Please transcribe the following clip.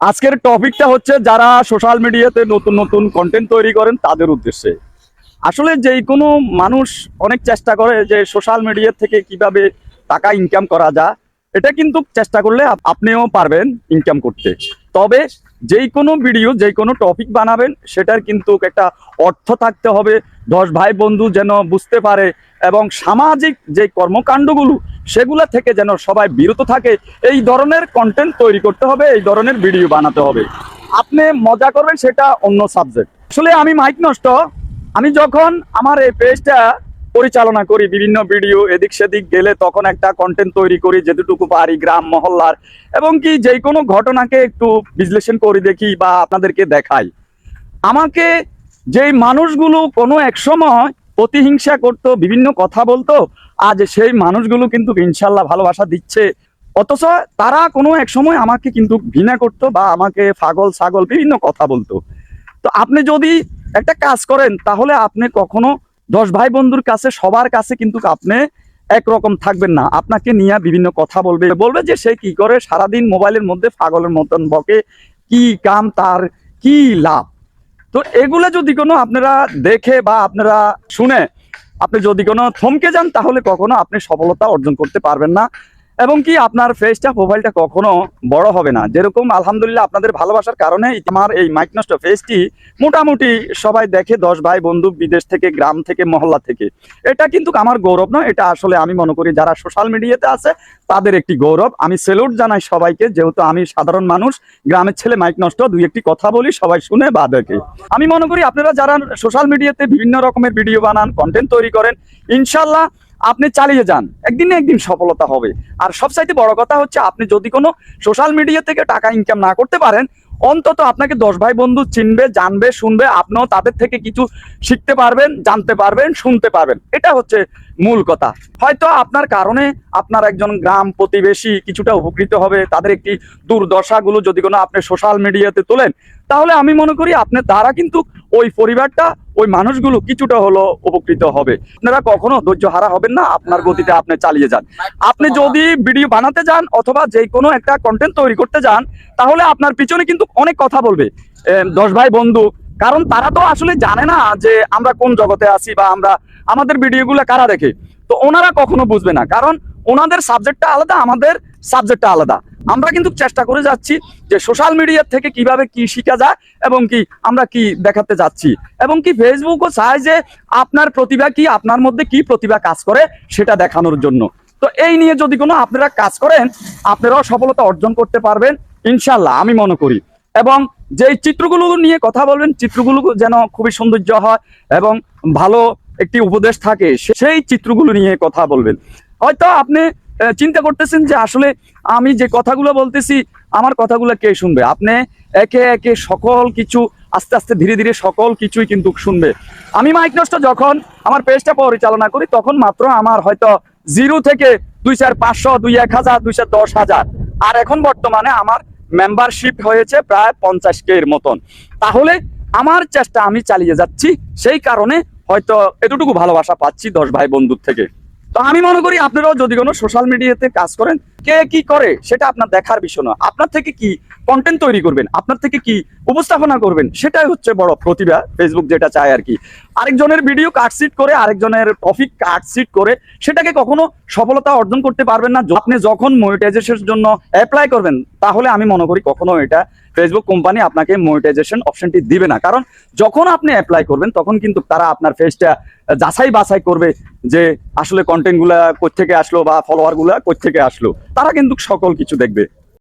আজকের টপিকটা হচ্ছে যারা সোশ্যাল মিডিয়াতে নতুন নতুন কন্টেন্ট তৈরি করেন তাদের উদ্দেশ্যে। আসলে যেই কোনো মানুষ অনেক চেষ্টা করে যে সোশ্যাল মিডিয়া থেকে কীভাবে টাকা ইনকাম করা যায়, এটা কিন্তু চেষ্টা করলে আপনিও পারবেন ইনকাম করতে। তবে যেই কোনো ভিডিও যেই কোনো টপিক বানাবেন, সেটার কিন্তু একটা অর্থ থাকতে হবে। দশ ভাই বন্ধু যেন বুঝতে পারে এবং সামাজিক যে কর্মকাণ্ডগুলো, সেগুলা থেকে যেন সবাই বিরত থাকে, এই ধরনের কন্টেন্ট তৈরি করতে হবে, এই ধরনের ভিডিও বানাতে হবে। আপনি মজা করবেন সেটা অন্য সাবজেক্ট আসলে আমি মাইক নষ্ট। আমি যখন আমার এই পেজটা পরিচালনা করি, বিভিন্ন ভিডিও এদিক সেদিক গেলে তখন একটা কন্টেন্ট তৈরি করি, যেটুকু পারি, গ্রাম, মহল্লার, এবং কি যে কোনো ঘটনাকে একটু বিশ্লেষণ করে দেখি বা আপনাদেরকে দেখাই। আমাকে যেই মানুষগুলো কোনো এক সময় প্রতিহিংসা করতো, বিভিন্ন কথা বলতো, আজ সেই মানুষগুলো কিন্তু ইনশাল্লাহ ভালোবাসা দিচ্ছে। অথচ তারা কোনো এক সময় আমাকে কিন্তু ঘৃণা করতো বা আমাকে পাগল, ছাগল, বিভিন্ন কথা বলতো। তো আপনি যদি একটা কাজ করেন, তাহলে আপনি কখনো দশ ভাই বন্ধুর কাছে, সবার কাছে কিন্তু আপনি একরকম থাকবেন না। আপনাকে নিয়ে বিভিন্ন কথা বলবে। বলবে যে সে কি করে, সারাদিন মোবাইলের মধ্যে পাগলের মতন বকে, কি কাম, তার কি লাভ? তো এগুলো যদি কোনো আপনারা দেখে বা আপনারা শুনে, আপনি যদি কোনো থমকে যান, তাহলে কখনো আপনি সফলতা অর্জন করতে পারবেন না। এবং কি আপনার ফেসটা প্রোফাইলটা কখনো বড় হবে না। যেরকম আলহামদুলিল্লাহ আপনাদের ভালোবাসার কারণে আমার এই মাইকনষ্ট ফেসটি মোটামুটি সবাই দেখে, দশ ভাই বন্ধু বিদেশ থেকে, গ্রাম থেকে, মহল্লা থেকে। এটা কিন্তু আমার গৌরব নয়, এটা আসলে আমি মনে করি যারা সোশ্যাল মিডিয়াতে আছে, তাদের একটি গৌরব। আমি সেলুট জানাই সবাইকে, যেহেতু আমি সাধারণ মানুষ, গ্রামের ছেলে মাইক নষ্ট দুই একটি কথা বলি, সবাই শুনে বা দেখে। আমি মনে করি আপনারা যারা সোশ্যাল মিডিয়াতে বিভিন্ন রকমের ভিডিও বানান কন্টেন্ট তৈরি করেন ইনশাল্লাহ আপনি চালিয়ে যান। একদিন না একদিন সফলতা হবে। আর সবচাইতে বড় কথা হচ্ছে, আপনি যদি কোনো সোশ্যাল মিডিয়া থেকে টাকা ইনকাম না করতে পারেন, অন্তত আপনাকে দশ ভাই বন্ধু চিনবে, জানবে, শুনবে, আপনিও তাদের থেকে কিছু শিখতে পারবেন, জানতে পারবেন, শুনতে পারবেন। এটা হচ্ছে মূল কথা। হয়তো আপনার কারণে আপনার একজন গ্রাম প্রতিবেশী কিছুটা উপকৃত হবে, তাদের একটি দুর্দশাগুলো যদি কোনো আপনি সোশ্যাল মিডিয়াতে তোলেন তাহলে আমি মনে করি আপনার দ্বারা কিন্তু ওই পরিবারটা, ওই মানুষগুলো কিছুটা হলো উপকৃত হবে। আপনারা কখনো ধৈর্য হারা হবেন না, আপনার গতিতে আপনি চালিয়ে যান। আপনি যদি ভিডিও বানাতে যান অথবা যে কোনো একটা কন্টেন্ট তৈরি করতে যান, তাহলে আপনার পিছনে কিন্তু অনেক কথা বলবে। দশ ভাই বন্ধু, কারণ তারা তো আসলে জানে না যে আমরা কোন জগতে আছি বা আমরা, আমাদের ভিডিওগুলো কারা দেখে। তো ওনারা কখনো বুঝবে না, কারণ ওনাদের সাবজেক্টটা আলাদা, আমাদের সাবজেক্টটা আলাদা। আমরা কিন্তু চেষ্টা করে যাচ্ছি যে সোশ্যাল মিডিয়ার থেকে কীভাবে কি শিখা যায় এবং কি আমরা কি দেখাতে যাচ্ছি। এবং কি ফেসবুকও চায় যে আপনার প্রতিভা কি, আপনার মধ্যে কি প্রতিভা কাজ করে সেটা দেখানোর জন্য। তো এই নিয়ে যদি কোনো আপনারা কাজ করেন, আপনারাও সফলতা অর্জন করতে পারবেন ইনশাল্লাহ আমি মনে করি। এবং যেই চিত্রগুলো নিয়ে কথা বলবেন, চিত্রগুলো যেন খুবই সৌন্দর্য হয় এবং ভালো একটি উপদেশ থাকে সেই চিত্রগুলো নিয়ে কথা বলবেন। হয়তো আপনি চিন্তা করতেছেন যে আসলে আমি যে কথাগুলো বলতেছি, আমার কথাগুলো কে শুনবে? আপনি একে একে সকল কিছু, আস্তে আস্তে ধীরে ধীরে সকল কিছুই কিন্তু শুনবে। আমি মাইক নষ্ট যখন আমার পেজটা পরিচালনা করি, তখন মাত্র আমার হয়তো জিরো থেকে দুই চার পাঁচশো, দুই এক হাজার, দুই চার দশ হাজার। আর এখন বর্তমানে আমার মেম্বারশিপ হয়েছে প্রায় পঞ্চাশ এর মতন। তাহলে আমার চেষ্টা আমি চালিয়ে যাচ্ছি, সেই কারণে হয়তো এতটুকু ভালোবাসা পাচ্ছি দশ ভাই বন্ধুর থেকে। তো আমি মনে করি আপনারাও যদি কোনো সোশ্যাল মিডিয়াতে কাজ করেন, কে কি করে সেটা আপনার দেখার বিষয় না। আপনার থেকে কি কন্টেন্ট তৈরি করবেন? আপনার থেকে কি উপস্থাপনা করবেন? সেটাই হচ্ছে বড় প্রতিভা ফেসবুক যেটা চায় আর কি। আরেকজনের ভিডিও কাটসিট করে, আরেকজনের টপিক কাটসিট করে, সেটাকে কখনো সফলতা অর্জন করতে পারবেন না। আপনি যখন মনিটাইজেশনের জন্য অ্যাপ্লাই করবেন, তাহলে আমি মনে করি কখনো এটা ফেসবুক কোম্পানি আপনাকে মনিটাইজেশন অপশনটি দিবে না। কারণ যখন আপনি অ্যাপ্লাই করবেন, তখন কিন্তু তারা আপনার ফেসটা যাচাই বাছাই করবে যে আসলে কন্টেন্টগুলা থেকে আসলো বা ফলোয়ারগুলা থেকে আসলো। তারা কিন্তু সকল কিছু দেখবে।